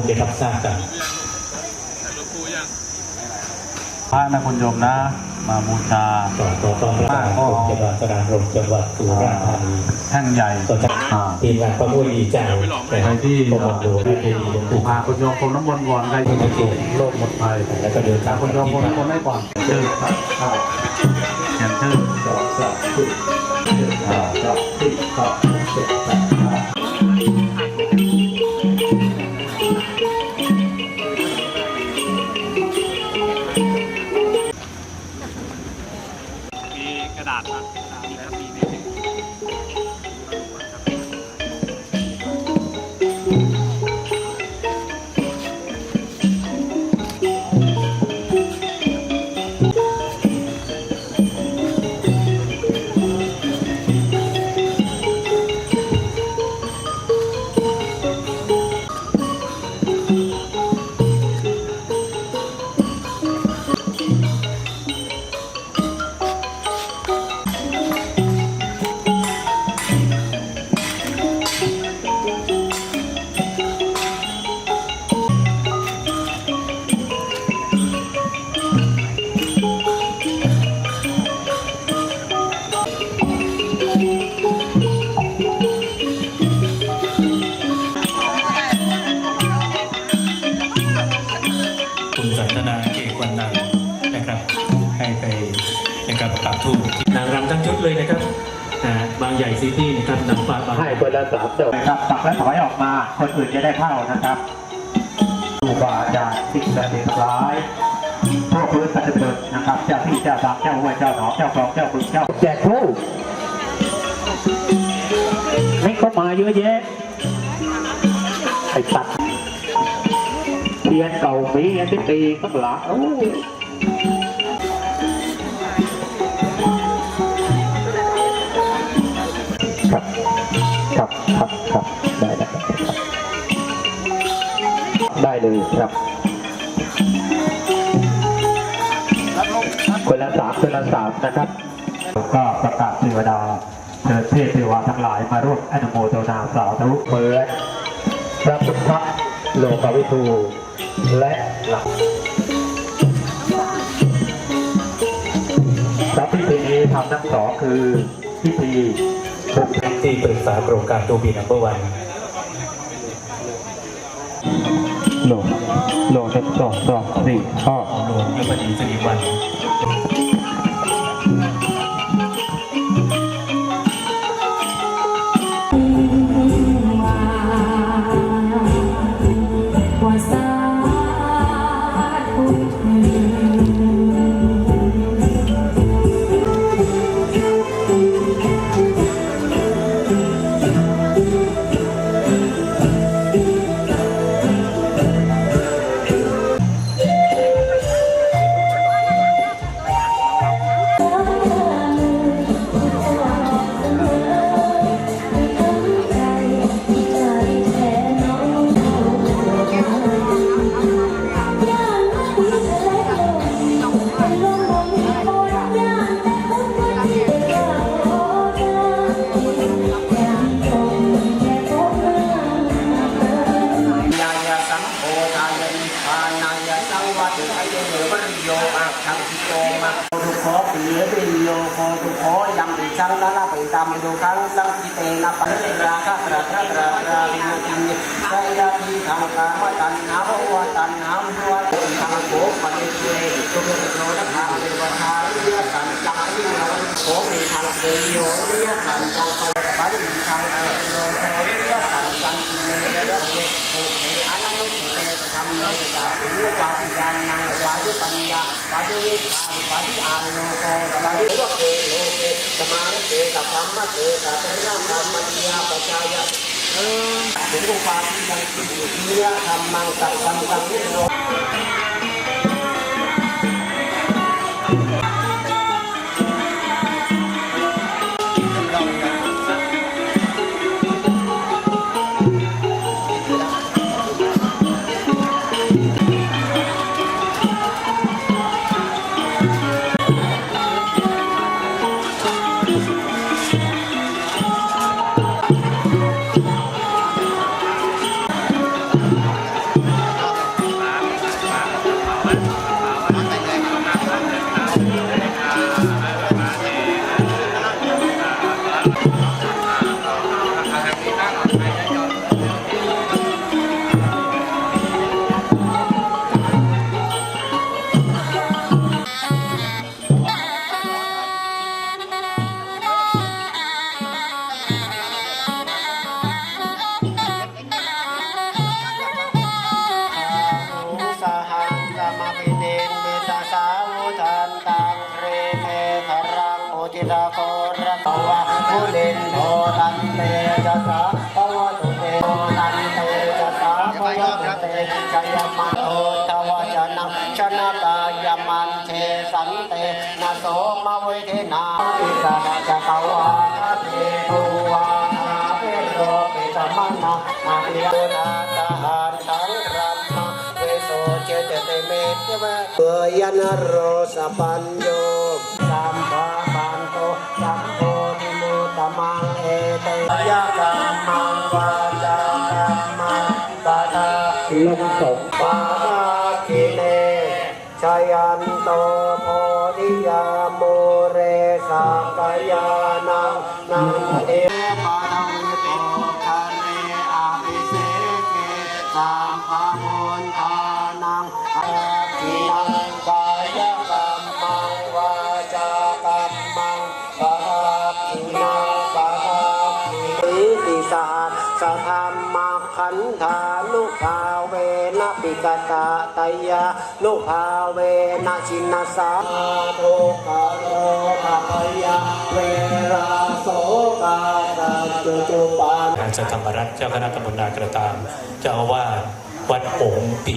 คงได้รับทราบกันพระนะคุณโยมนะ มาบูชาก่อนขอต้อนรับกรมจังหวัดสระบุรีจังหวัดสุราษฎร์ธานีแท่งใหญ่ส่วนจากทีมงานประมูลดีใจแต่ใครที่กรมหลวงได้ดีหลวงปู่พาคุณโยมพรมน้ำมนต์ก่อนใครที่ไม่ถูกโรคหมดภัยแล้วก็เดินทางคุณโยมพรมน้ำมนต์ให้ก่อนชื่อเขียนชื่ออ่ามี คุณสันทนาเกกวันนันท์นะครับ ให้ไปนะครับปักทูปนางรำทั้งชุดเลยนะครับนะบางใหญ่ซิตี้นะครับนำฟ้าบางให้คนละสามดอกนะครับตักและถอยออกมา คนอื่นจะได้เข้านะครับครูบาอาจารย์สิ่งศักดิ์สิทธิ์ทั้งหลายพวกพื้นสัตว์เดินนะครับ เจ้าที่เจ้าทางเจ้าห้วยเจ้าหนองเจ้าคลองเจ้าบึงเจ้าแจกผู้นี่เขามาเยอะแยะไอ้ตัดเที ยนเก่ามีอันที่ตีข้างหลังโอ้ยครับครับครับครับได้ได้ครับได้เลยครับคนละสามคนละสามนะครับ ก็ประกาศเทวดาเชิญเทพเทวาทั้งหลายมาร่วมอนุโมทนาสาธุเปิดพระพุทธโลกวิทู และหลักครับพิธีนี้ทำทั้งสองคือพิธีบุกที่ปรึกษาโครงการตูบีนัมเบอร์วันโลโลเช็คสองสองสี่ห้าหลวงยมดีสิริวัล โคปิเยโยโคตุโคยังปิจังนานาปิตามโยคังสังกิเตนะปัญญราคะตระตระตระตระวิมุติยสยาทิทางกามตันหาวะตันหามวะทางโภปนิเตตุเรโนนะภาเววทาริยสันจังวิโนโภมีทางเตโยริยสันจังาวายุวิชาวิปาทิอาโนโกวายุวะเกโลเกสมาเกตัพพมะเกตัพพะธรรมะยาปัจจายะเนื้อทิยังกิริยธรรมังสัพพังสังวิโน ภูเนนโทตันเตจะสาภวตุเตโทตันเตจะสาภวตุเตชยมันโอทวจนังชนะตายมันเทสันเตนะโสมาเวทนาอิสาจะกวาเทตุวาเวโรปิสมนะอาภิโยนาตาหารทังรัมมาเวโสเจเตเตเมตเวเปยนโรสปัญโยสัมภาปันโตสัมโพ มังเอเตยะกรรมังวาจากรรมังปะทะลงสงปะทะคิเนชยันโตโพธิยาโมเรสังกายานังนังเอปะทัง สธรรมขันธานุภาเวนะปิกตาตยานุภาเวนะชินสาทุกขโลภะยาเวราโสกาตาจุจุปานการสัทธรรมรัฐเจ้าคณะตำบลนากระตาม เจ้าว่าวัดโป่งปิ